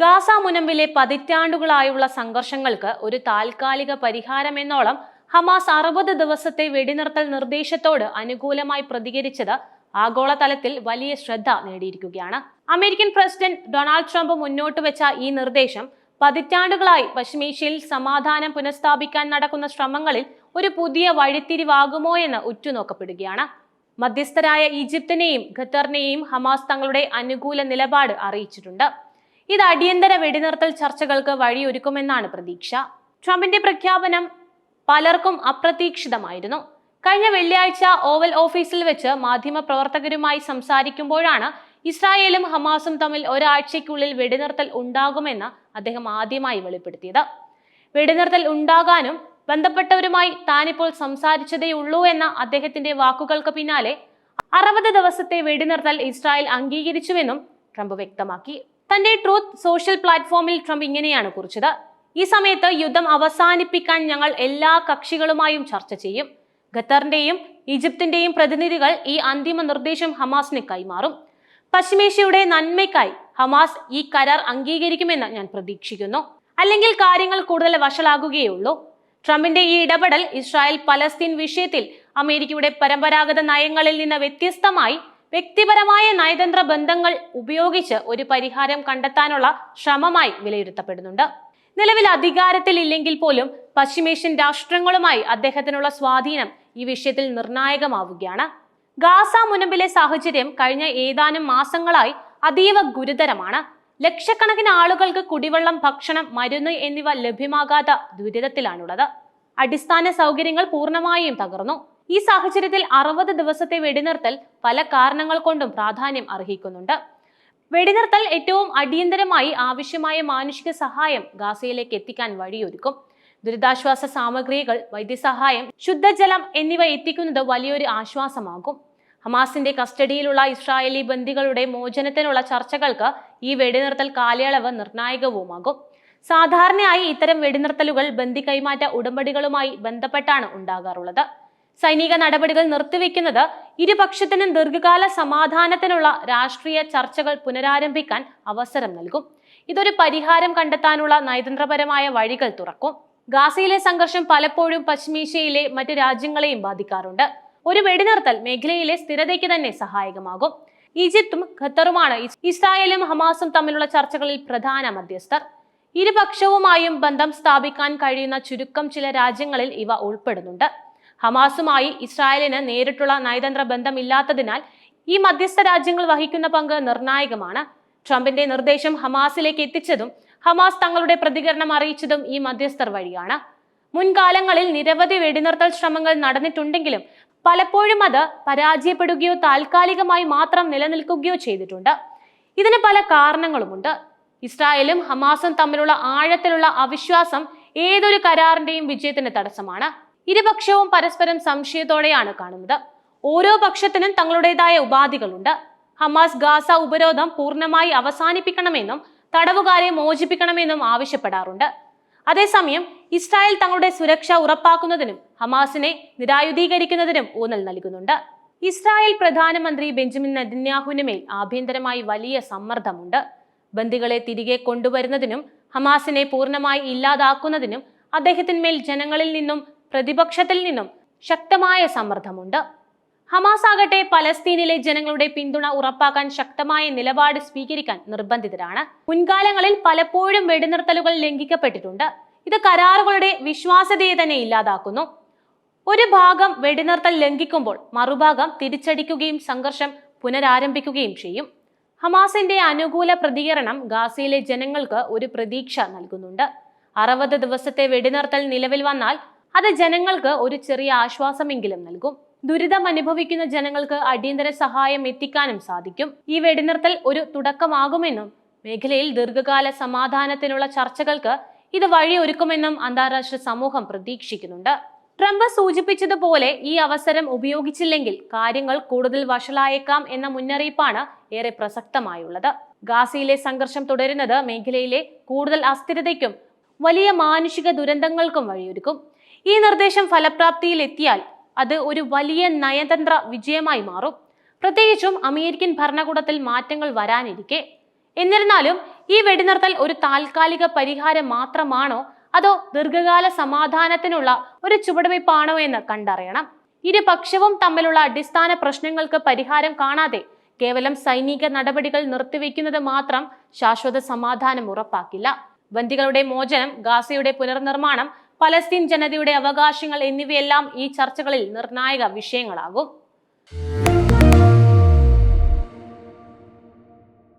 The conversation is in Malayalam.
ഗാസ മുനമ്പിലെ പതിറ്റാണ്ടുകളായുള്ള സംഘർഷങ്ങൾക്ക് ഒരു താൽക്കാലിക പരിഹാരമെന്നോളം ഹമാസ് അറുപത് ദിവസത്തെ വെടിനിർത്തൽ നിർദ്ദേശത്തോട് അനുകൂലമായി പ്രതികരിച്ചത് ആഗോളതലത്തിൽ വലിയ ശ്രദ്ധ നേടിയിരിക്കുകയാണ്. അമേരിക്കൻ പ്രസിഡന്റ് ഡൊണാൾഡ് ട്രംപ് മുന്നോട്ട് വെച്ച ഈ നിർദ്ദേശം പതിറ്റാണ്ടുകളായി പശ്ചിമേഷ്യയിൽ സമാധാനം പുനഃസ്ഥാപിക്കാൻ നടക്കുന്ന ശ്രമങ്ങളിൽ ഒരു പുതിയ വഴിത്തിരിവാകുമോ എന്ന് ഉറ്റുനോക്കപ്പെടുകയാണ്. മധ്യസ്ഥരായ ഈജിപ്തിനെയും ഖത്തറിനെയും ഹമാസ് തങ്ങളുടെ അനുകൂല നിലപാട് അറിയിച്ചിട്ടുണ്ട്. ഇത് അടിയന്തര വെടിനിർത്തൽ ചർച്ചകൾക്ക് വഴിയൊരുക്കുമെന്നാണ് പ്രതീക്ഷ. ട്രംപിന്റെ പ്രഖ്യാപനം പലർക്കും അപ്രതീക്ഷിതമായിരുന്നു. കഴിഞ്ഞ വെള്ളിയാഴ്ച ഓവൽ ഓഫീസിൽ വെച്ച് മാധ്യമപ്രവർത്തകരുമായി സംസാരിക്കുമ്പോഴാണ് ഇസ്രായേലും ഹമാസും തമ്മിൽ ഒരാഴ്ചയ്ക്കുള്ളിൽ വെടിനിർത്തൽ ഉണ്ടാകുമെന്ന് അദ്ദേഹം ആദ്യമായി വെളിപ്പെടുത്തിയത്. വെടിനിർത്തൽ ഉണ്ടാകാനും ബന്ധപ്പെട്ടവരുമായി താനിപ്പോൾ സംസാരിച്ചതേയുള്ളൂ എന്ന അദ്ദേഹത്തിന്റെ വാക്കുകൾക്ക് പിന്നാലെ അറുപത് ദിവസത്തെ വെടിനിർത്തൽ ഇസ്രായേൽ അംഗീകരിച്ചുവെന്നും ട്രംപ് വ്യക്തമാക്കി. തന്റെ ട്രൂത്ത് സോഷ്യൽ പ്ലാറ്റ്ഫോമിൽ ട്രംപ് ഇങ്ങനെയാണ് കുറിച്ചത്. ഈ സമയത്ത് യുദ്ധം അവസാനിപ്പിക്കാൻ ഞങ്ങൾ എല്ലാ കക്ഷികളുമായും ചർച്ച ചെയ്യും. ഖത്തറിന്റെയും ഈജിപ്തിന്റെയും പ്രതിനിധികൾ ഈ അന്തിമ നിർദ്ദേശം ഹമാസിന് കൈമാറും. പശ്ചിമേഷ്യയുടെ നന്മയ്ക്കായി ഹമാസ് ഈ കരാർ അംഗീകരിക്കുമെന്ന് ഞാൻ പ്രതീക്ഷിക്കുന്നു. അല്ലെങ്കിൽ കാര്യങ്ങൾ കൂടുതൽ വഷളാകുകയുള്ളൂ. ട്രംപിന്റെ ഈ ഇടപെടൽ ഇസ്രായേൽ പലസ്തീൻ വിഷയത്തിൽ അമേരിക്കയുടെ പരമ്പരാഗത നയങ്ങളിൽ നിന്ന് വ്യത്യസ്തമായി വ്യക്തിപരമായ നയതന്ത്ര ബന്ധങ്ങൾ ഉപയോഗിച്ച് ഒരു പരിഹാരം കണ്ടെത്താനുള്ള ശ്രമമായി വിലയിരുത്തപ്പെടുന്നുണ്ട്. നിലവിൽ അധികാരത്തിൽ ഇല്ലെങ്കിൽ പോലും പശ്ചിമേഷ്യൻ രാഷ്ട്രങ്ങളുമായി അദ്ദേഹത്തിനുള്ള സ്വാധീനം ഈ വിഷയത്തിൽ നിർണായകമാവുകയാണ്. ഗാസ മുനമ്പിലെ സാഹചര്യം കഴിഞ്ഞ ഏതാനും മാസങ്ങളായി അതീവ ഗുരുതരമാണ്. ലക്ഷക്കണക്കിന് ആളുകൾക്ക് കുടിവെള്ളം ഭക്ഷണം മരുന്ന് എന്നിവ ലഭ്യമാകാത്ത ദുരിതത്തിലാണുള്ളത്. അടിസ്ഥാന സൗകര്യങ്ങൾ പൂർണമായും തകർന്നു. ഈ സാഹചര്യത്തിൽ അറുപത് ദിവസത്തെ വെടിനിർത്തൽ പല കാരണങ്ങൾ കൊണ്ടും പ്രാധാന്യം അർഹിക്കുന്നുണ്ട്. വെടിനിർത്തൽ ഏറ്റവും അടിയന്തരമായി ആവശ്യമായ മാനുഷിക സഹായം ഗാസയിലേക്ക് എത്തിക്കാൻ വഴിയൊരുക്കും. ദുരിതാശ്വാസ സാമഗ്രികൾ വൈദ്യസഹായം ശുദ്ധജലം എന്നിവ എത്തിക്കുന്നത് വലിയൊരു ആശ്വാസമാകും. ഹമാസിന്റെ കസ്റ്റഡിയിലുള്ള ഇസ്രായേലി ബന്ദികളുടെ മോചനത്തിനുള്ള ചർച്ചകൾക്ക് ഈ വെടിനിർത്തൽ കാലയളവ് നിർണായകവുമാകും. സാധാരണയായി ഇത്തരം വെടിനിർത്തലുകൾ ബന്ദി കൈമാറ്റ ഉടമ്പടികളുമായി ബന്ധപ്പെട്ടാണ് ഉണ്ടാകാറുള്ളത്. സൈനിക നടപടികൾ നിർത്തിവെക്കുന്നത് ഇരുപക്ഷത്തിനും ദീർഘകാല സമാധാനത്തിനുള്ള രാഷ്ട്രീയ ചർച്ചകൾ പുനരാരംഭിക്കാൻ അവസരം നൽകും. ഇതൊരു പരിഹാരം കണ്ടെത്താനുള്ള നയതന്ത്രപരമായ വഴികൾ തുറക്കും. ഗാസയിലെ സംഘർഷം പലപ്പോഴും പശ്ചിമേഷ്യയിലെ മറ്റ് രാജ്യങ്ങളെയും ബാധിക്കാറുണ്ട്. ഒരു വെടിനിർത്തൽ മേഖലയിലെ സ്ഥിരതയ്ക്ക് തന്നെ സഹായകമാകും. ഈജിപ്തും ഖത്തറുമാണ് ഇസ് ഇസ്രായേലും ഹമാസും തമ്മിലുള്ള ചർച്ചകളിൽ പ്രധാന മധ്യസ്ഥർ. ഇരുപക്ഷവുമായും ബന്ധം സ്ഥാപിക്കാൻ കഴിയുന്ന ചുരുക്കം ചില രാജ്യങ്ങളിൽ ഇവ ഉൾപ്പെടുന്നുണ്ട്. ഹമാസുമായി ഇസ്രായേലിന് നേരിട്ടുള്ള നയതന്ത്ര ബന്ധമില്ലാത്തതിനാൽ ഈ മധ്യസ്ഥ രാജ്യങ്ങൾ വഹിക്കുന്ന പങ്ക് നിർണായകമാണ്. ട്രംപിന്റെ നിർദ്ദേശം ഹമാസിലേക്ക് എത്തിച്ചതും ഹമാസ് തങ്ങളുടെ പ്രതികരണം അറിയിച്ചതും ഈ മധ്യസ്ഥർ വഴിയാണ്. മുൻകാലങ്ങളിൽ നിരവധി വെടിനിർത്തൽ ശ്രമങ്ങൾ നടന്നിട്ടുണ്ടെങ്കിലും പലപ്പോഴും അത് പരാജയപ്പെടുകയോ താൽക്കാലികമായി മാത്രം നിലനിൽക്കുകയോ ചെയ്തിട്ടുണ്ട്. ഇതിന് പല കാരണങ്ങളുമുണ്ട്. ഇസ്രായേലും ഹമാസും തമ്മിലുള്ള ആഴത്തിലുള്ള അവിശ്വാസം ഏതൊരു കരാറിന്റെയും വിജയത്തിന് തടസ്സമാണ്. ഇരുപക്ഷവും പരസ്പരം സംശയത്തോടെയാണ് കാണുന്നത്. ഓരോ പക്ഷത്തിനും തങ്ങളുടേതായ ഉപാധികളുണ്ട്. ഹമാസ് ഗാസ ഉപരോധം പൂർണമായി അവസാനിപ്പിക്കണമെന്നും തടവുകാരെ മോചിപ്പിക്കണമെന്നും ആവശ്യപ്പെടാറുണ്ട്. അതേസമയം ഇസ്രായേൽ തങ്ങളുടെ സുരക്ഷ ഉറപ്പാക്കുന്നതിനും ഹമാസിനെ നിരായുധീകരിക്കുന്നതിനും ഊന്നൽ നൽകുന്നുണ്ട്. ഇസ്രായേൽ പ്രധാനമന്ത്രി ബെഞ്ചമിൻ നെതന്യാഹുവിന് മേൽ ആഭ്യന്തരമായി വലിയ സമ്മർദ്ദമുണ്ട്. ബന്ദികളെ തിരികെ കൊണ്ടുവരുന്നതിനും ഹമാസിനെ പൂർണമായി ഇല്ലാതാക്കുന്നതിനും അദ്ദേഹത്തിന്മേൽ ജനങ്ങളിൽ നിന്നും പ്രതിപക്ഷത്തിൽ നിന്നും ശക്തമായ സമ്മർദ്ദമുണ്ട്. ഹമാസ് ആകട്ടെ പലസ്തീനിലെ ജനങ്ങളുടെ പിന്തുണ ഉറപ്പാക്കാൻ ശക്തമായ നിലപാട് സ്വീകരിക്കാൻ നിർബന്ധിതരാണ്. മുൻകാലങ്ങളിൽ പലപ്പോഴും വെടിനിർത്തലുകൾ ലംഘിക്കപ്പെട്ടിട്ടുണ്ട്. ഇത് കരാറുകളുടെ വിശ്വാസ്യതയെ തന്നെ ഇല്ലാതാക്കുന്നു. ഒരു ഭാഗം വെടിനിർത്തൽ ലംഘിക്കുമ്പോൾ മറുഭാഗം തിരിച്ചടിക്കുകയും സംഘർഷം പുനരാരംഭിക്കുകയും ചെയ്യും. ഹമാസിന്റെ അനുകൂല പ്രതികരണം ഗാസയിലെ ജനങ്ങൾക്ക് ഒരു പ്രതീക്ഷ നൽകുന്നുണ്ട്. അറുപത് ദിവസത്തെ വെടിനിർത്തൽ നിലവിൽ വന്നാൽ അത് ജനങ്ങൾക്ക് ഒരു ചെറിയ ആശ്വാസമെങ്കിലും നൽകും. ദുരിതം അനുഭവിക്കുന്ന ജനങ്ങൾക്ക് അടിയന്തര സഹായം എത്തിക്കാനും സാധിക്കും. ഈ വെടിനിർത്തൽ ഒരു തുടക്കമാകുമെന്നും മേഖലയിൽ ദീർഘകാല സമാധാനത്തിനുള്ള ചർച്ചകൾക്ക് ഇത് വഴിയൊരുക്കുമെന്നും അന്താരാഷ്ട്ര സമൂഹം പ്രതീക്ഷിക്കുന്നുണ്ട്. ട്രംപ് സൂചിപ്പിച്ചതുപോലെ ഈ അവസരം ഉപയോഗിച്ചില്ലെങ്കിൽ കാര്യങ്ങൾ കൂടുതൽ വഷളായേക്കാം എന്ന മുന്നറിയിപ്പാണ് ഏറെ പ്രസക്തമായുള്ളത്. ഗാസയിലെ സംഘർഷം തുടരുന്നത് മേഖലയിലെ കൂടുതൽ അസ്ഥിരതയ്ക്കും വലിയ മാനുഷിക ദുരന്തങ്ങൾക്കും വഴിയൊരുക്കും. ഈ നിർദ്ദേശം ഫലപ്രാപ്തിയിൽ എത്തിയാൽ അത് ഒരു വലിയ നയതന്ത്ര വിജയമായി മാറും. പ്രത്യേകിച്ചും അമേരിക്കൻ ഭരണകൂടത്തിൽ മാറ്റങ്ങൾ വരാനിരിക്കെ. എന്നിരുന്നാലും ഈ വെടിനിർത്തൽ ഒരു താൽക്കാലിക പരിഹാരം മാത്രമാണോ അതോ ദീർഘകാല സമാധാനത്തിനുള്ള ഒരു ചുവടുവയ്പ്പാണോ എന്ന് കണ്ടറിയണം. ഇരുപക്ഷവും തമ്മിലുള്ള അടിസ്ഥാന പ്രശ്നങ്ങൾക്ക് പരിഹാരം കാണാതെ കേവലം സൈനിക നടപടികൾ നിർത്തിവെക്കുന്നത് മാത്രം ശാശ്വത സമാധാനം ഉറപ്പാക്കില്ല. ബന്ദികളുടെ മോചനം ഗാസയുടെ പുനർനിർമ്മാണം പലസ്തീൻ ജനതയുടെ അവകാശങ്ങൾ എന്നിവയെല്ലാം ഈ ചർച്ചകളിൽ നിർണായക വിഷയങ്ങളാകും.